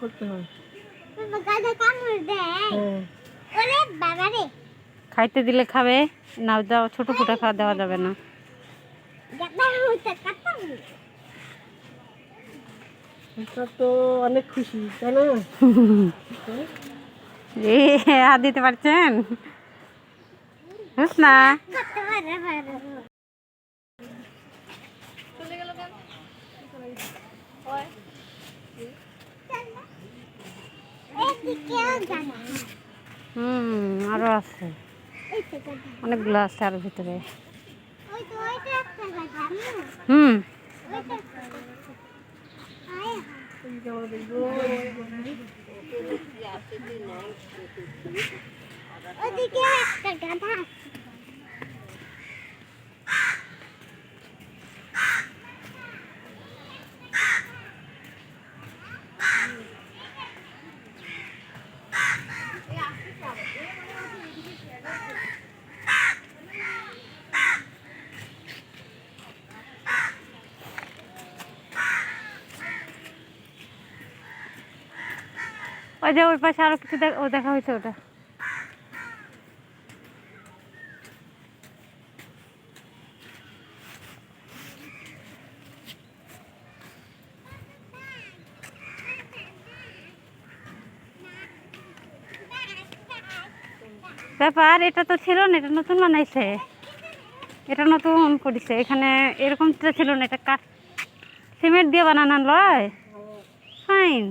করতে হয় খাইতে দিলে খাবে না দাও ছোট ফুটা খাওয়া দেওয়া যাবে না। তো অনেক খুশি তাই না? দিতে পারছেন? আরও আছে। অনেকগুলো আছে আর ভিতরে। হুম। ওদিকে একটা গাধা আছে ওই যে ওই পাশে আরও কিছু ও দেখা হয়েছে ওটা। ব্যাপার, এটা তো ছিল না, এটা নতুন বানাইছে। এটা নতুন করেছে, এখানে এরকম তো ছিল না, এটা কাঠ সিমেন্ট দিয়ে বানানো লয়। ফাইন